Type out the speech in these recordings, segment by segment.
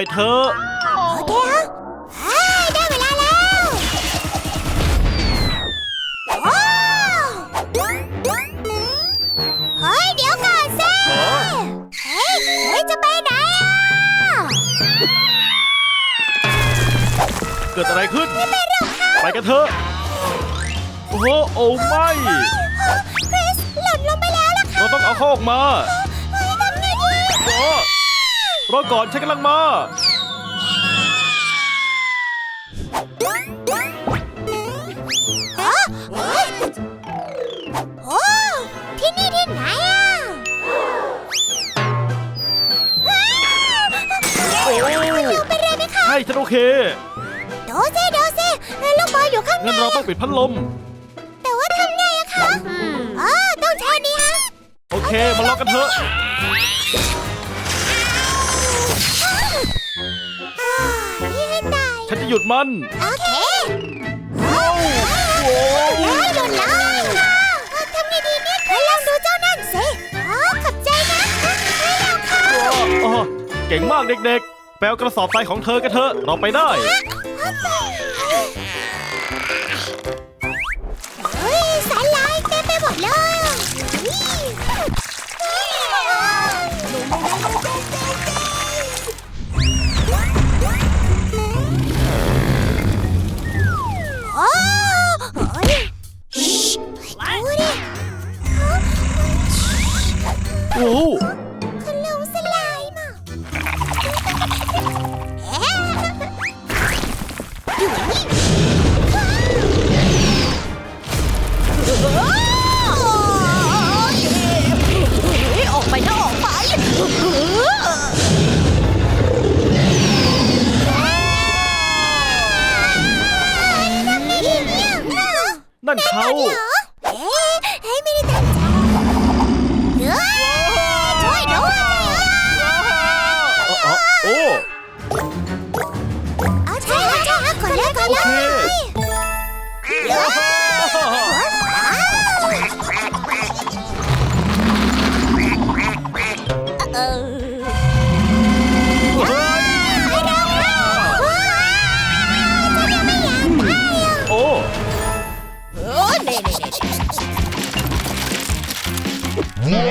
อยเธอะโอเคฮะเฮ้ยได้เวลาแล้วโอ้เฮ้ย เดี๋ยวก่อนสิเหรอเฮ้ยเฮ้ยจะไปไหนอะเกิดอะไรขึ้น ไปกันเถอะ โอ้โหโอ้ไม่คริสหล่นลงไปแล้วล่ะค่ะเราต้องเอาเขาออกมา เฮ้ยทำไงดี โอ้ รอก่อนฉันกำลังมาอ๋อเฮ้ยโอ้ที่นี่ที่ไหนอะอ้าวโอ้อยู่เป็นไรไหมคะ ใช่ฉันโอเคดูสิดูสิลูกบอลอยู่ข้างในงั้นเราต้องปิดพัดลม แต่ว่าทำไงอะคะอ๋อต้องใช้นี่ฮะ โอเค มาลองกันเถอะ ฉันจะหยุดมัน โอเคโอ้โหเฮ้ยหยุดเลยเอ้าทำไงดีเนี่ยเฮ้ลองดูเจ้านั่นสิอ๋อขอบใจนะให้เราเข้าอ๋อเก่งมากเด็กๆ แปลกระสอบทรายของเธอกันเถอะ เราไปได้ นั่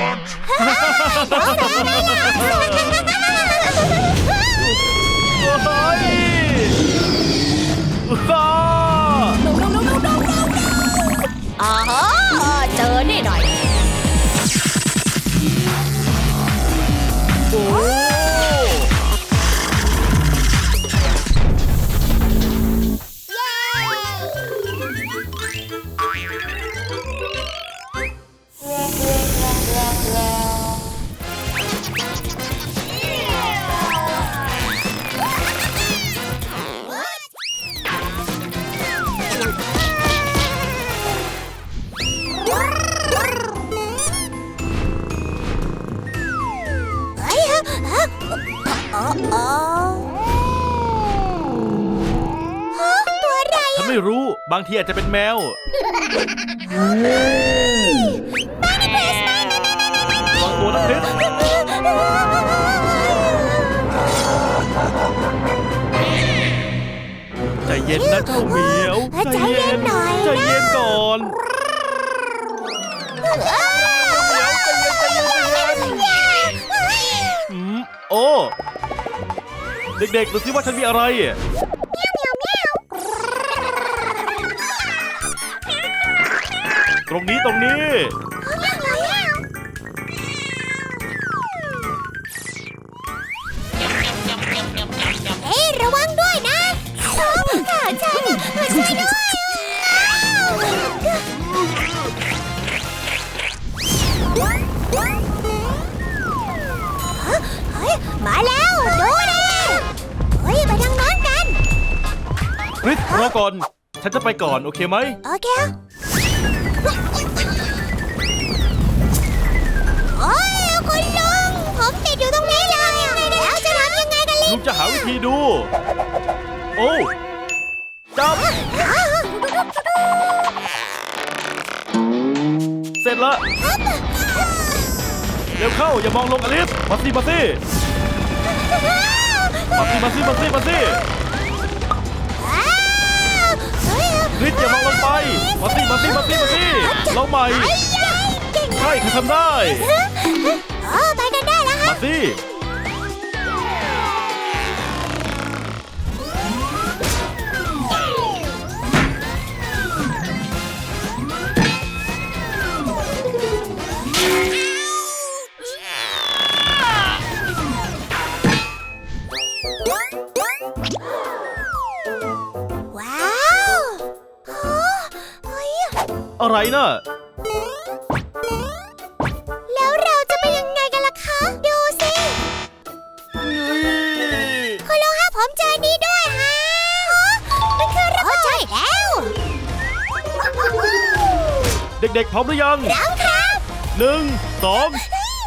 เน่ ทีอาจจะเป็นแมวไม่ได้เพรสไม่ไม่ไม่ไม่ไม่ไม่ระวังตัวนะคริสใจเย็นนะเจ้าเหมียวใจเย็นหน่อยใจเย็นก่อน อืมโอ้ เด็กๆ ดูสิว่าฉันมีอะไร ตรงนี้ตรงนี้เฮ้ยระวังด้วยนะขาฉันช่วยด้วยเฮ้ยมาแล้ว ดูดิเฮ้ยไปทางโน้นกันคริสรอก่อน ฉันจะไปก่อน โอเคไหม โอเค ลิลุงจะหาวิธีดู โอ้จับ เสร็จละเร็วเข้า อย่ามองลงอลิสมาสิมาสิเฮ้มาสิมาสิมาสิมาสิว้าวเฮ้ยคริสอย่ามองลงไปมาสิมาสิมาสิมาสิเราใหม่ไอ้ยัยเก่งใช่เขาทำได้อ๋อไปกันได้แล้วฮะมาสิ อะไรน่ะแล้วเราจะเป็นยังไงกันล่ะคะ ดูสิคุณลุงฮะผมเจอนี่ด้วยฮะมันคือระเบิดใช่แล้ว เด็กๆพร้อมหรือยังพร้อมครับหนึ่งสอง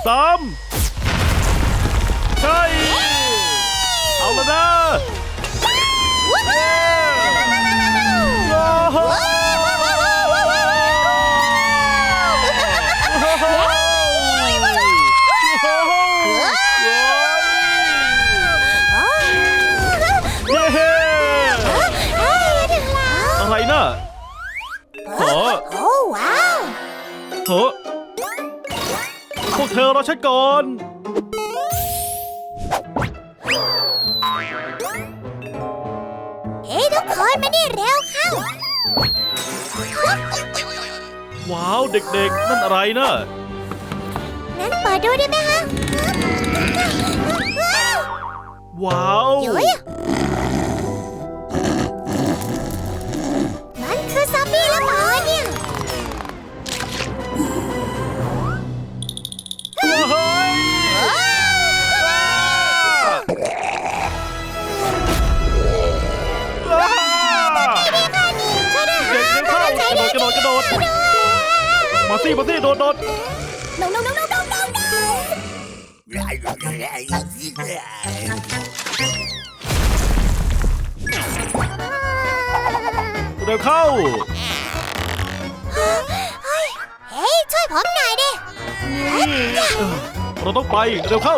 สามใช่ เอาแล้วนะว้าว วกเธอรอฉันก่อน เฮ้ยทุกคนมานี่เร็วเข้า ว้าวเด็กๆ นั่นอะไรน่ะงั้นเปิดดูได้ไหมฮะว้าวว้าวยุ้ มาสิมาสิโดดโดดลงลงลงลงลงลงลงเร็วเข้าเฮ้ยเฮ้ยช่วยผมหน่อยดิ เราต้องไปเร็วเข้า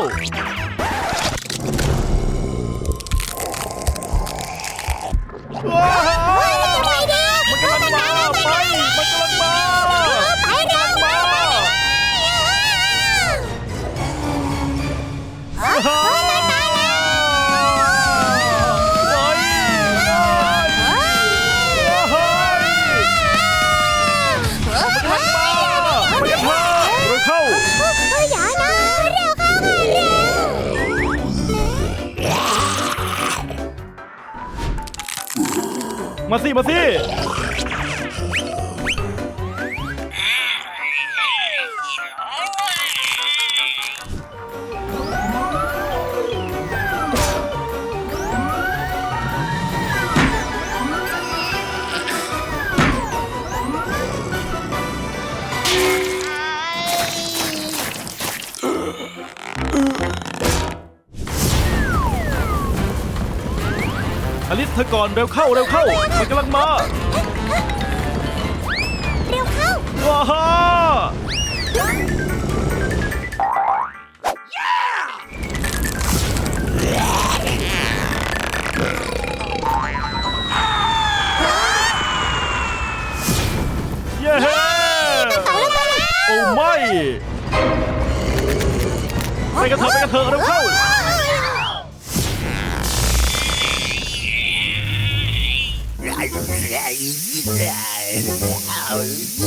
มาสิ เธอก่อนเร็วเข้าเร็วเข้า มันกำลังมา เร็วเข้า ว้าฮ่าเย้ไปแล้วไปแล้วโอ้ไม่ ไปกันเถอะไปกันเถอะเร็วเข้า เ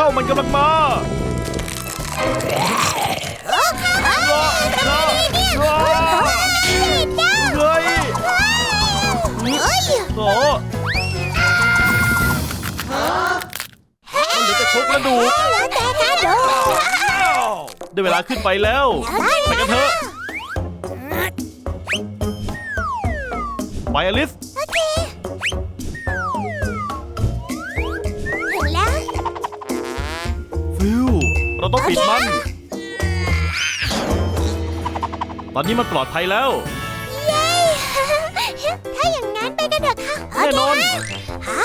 เข้ามันกำลังมาโอ้ค่ะรอรอรอติดแล้วเฮ้ยเฮ้ยโอ้มันเหลือแต่โครงกระดูกแล้วแต่กระโดดได้เวลาขึ้นไปแล้ว ไปกันเถอะไปอลิส ฟิวเราต้องปิดมัน ตอนนี้มันปลอดภัยแล้ว เย้ ถ้าอย่างนั้นไปกันเถอะค่ะแน่นอน ฮ่า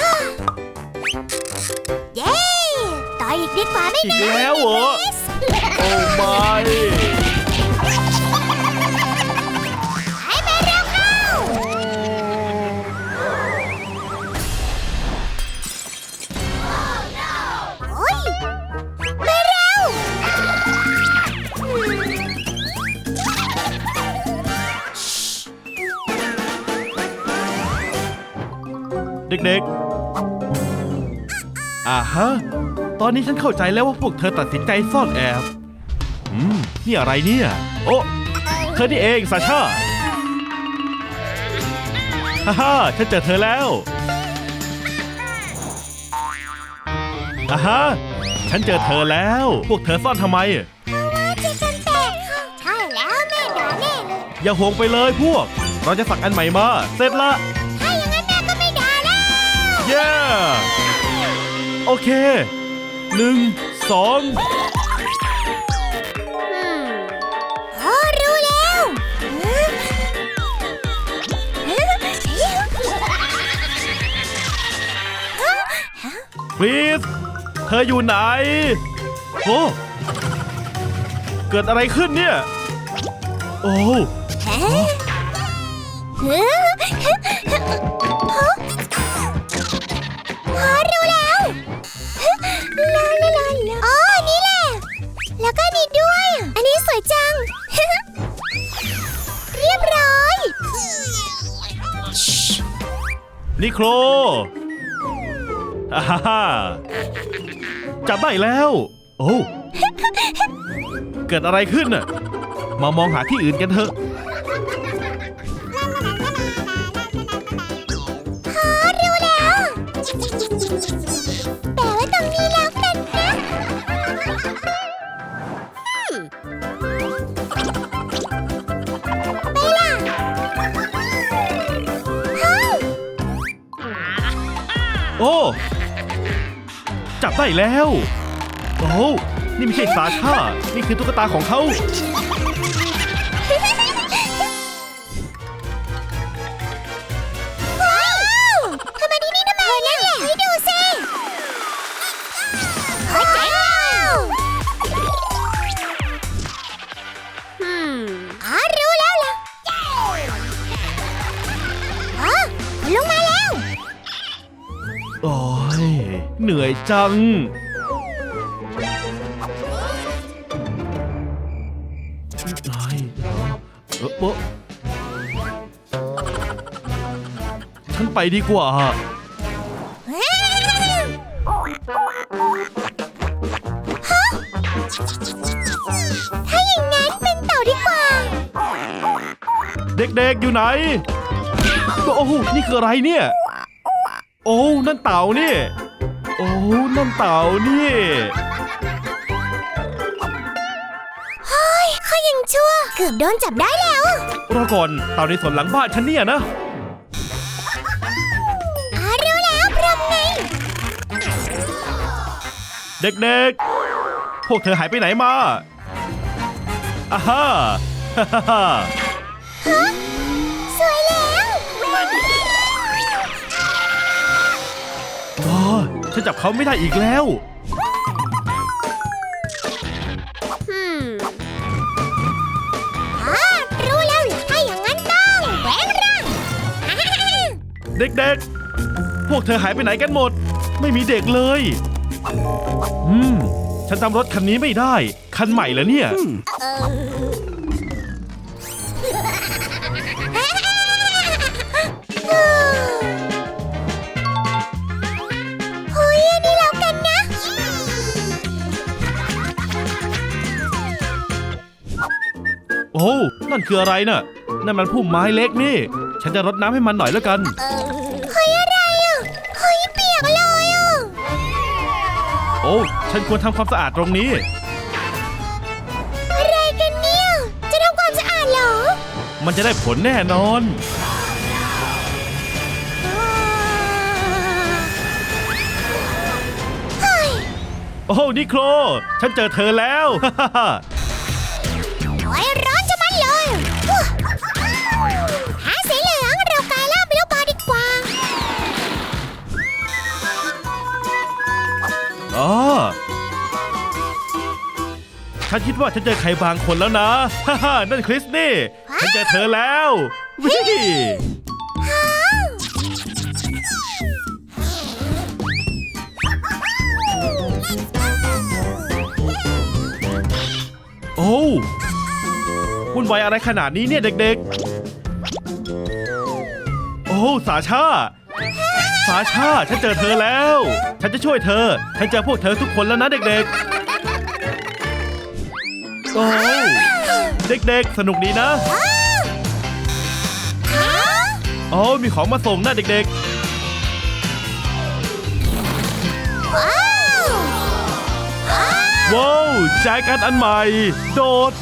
เย้ ต่ออีกดีกว่าไม่อีกนานแล้วเหรอ โอ้ไม่ เด็กๆอ่าฮะ ตอนนี้ฉันเข้าใจแล้วว่าพวกเธอตัดสินใจซ่อนแอบ อืม นี่อะไรเนี่ย โอ้เธอนี่เองซาชาฮ่าฮ่าฉันเจอเธอแล้วอ่าฮะ ฉันเจอเธอแล้ว พวกเธอซ่อนทำไม ที่กันแตกค่ะใช่แล้วแม่ด่าแน่เลย อย่าห่วงไปเลยพวก เราจะสักอันใหม่มา เสร็จละ เย้ โอเค หนึ่ง สอง โอ้รู้แล้วฮะคริส เธออยู่ไหน โอ้ เกิดอะไรขึ้นเนี่ย โอ้ฮะฮ นิโครอ่าฮ่าฮ่าจับได้แล้ว โอ้ เกิดอะไรขึ้นน่ะ มามองหาที่อื่นกันเถอะ ได้แล้ว โอ้ นี่ไม่ใช่สาชา นี่คือตุ๊กตาของเขา อยจังเอ้ยเออเออฉันไปดีกว่า ถ้าอย่างนั้นเป็นเต่าดีกว่า เด็กๆ อยู่ไหน โอ้โหนี่คืออะไรเนี่ย โอ้ นั่นเต่านี่ โอ้นั่นเต่านี่ เฮ้ยเขายังชั่ว เกือบโดนจับได้แล้ว รอก่อนเต่าในสวนหลังบ้านฉันเนี่ยนะอ๋อรู้แล้วพรหมไง เด็กๆ พวกเธอหายไปไหนมาอ่าฮ่าฮ่าฮ่าฮ่า ฉันจับเขาไม่ได้อีกแล้ว อืมอ๋อรู้แล้ว ถ้าอย่างนั้นต้องแหวนร่าง เด็กๆ พวกเธอหายไปไหนกันหมด ไม่มีเด็กเลย อืม ฉันจำรถคันนี้ไม่ได้ คันใหม่เหรอเนี่ย เออ โอ้นั่นคืออะไรน่ะ นั่นมันพุ่มไม้เล็กนี่ ฉันจะรดน้ำให้มันหน่อยแล้วกัน เฮ้ยอะไรอะ เฮ้ยเปียกเลยอะ โอ้ฉันควรทำความสะอาดตรงนี้ อะไรกันเนี่ย จะทำความสะอาดเหรอ มันจะได้ผลแน่นอน เฮ้ย โอ้นิโคลฉันเจอเธอแล้วโอ้ อ๋อ ฉันคิดว่าฉันเจอใครบางคนแล้วนะ ฮ่าฮ่านั่นคริสนี่ ฉันเจอเธอแล้ววิโอ้วุ่นวายอะไรขนาดนี้เนี่ยเด็กๆ โอ้สาชา สาชาฉันเจอเธอแล้ว ฉันจะช่วยเธอ ฉันเจอพวกเธอทุกคนแล้วนะเด็กๆ โอ้เด็กๆ สนุกดีนะฮะโอ้มีของมาส่งนะเด็กว้าวว้าวๆว้าวแจกันอันใหม่ โดด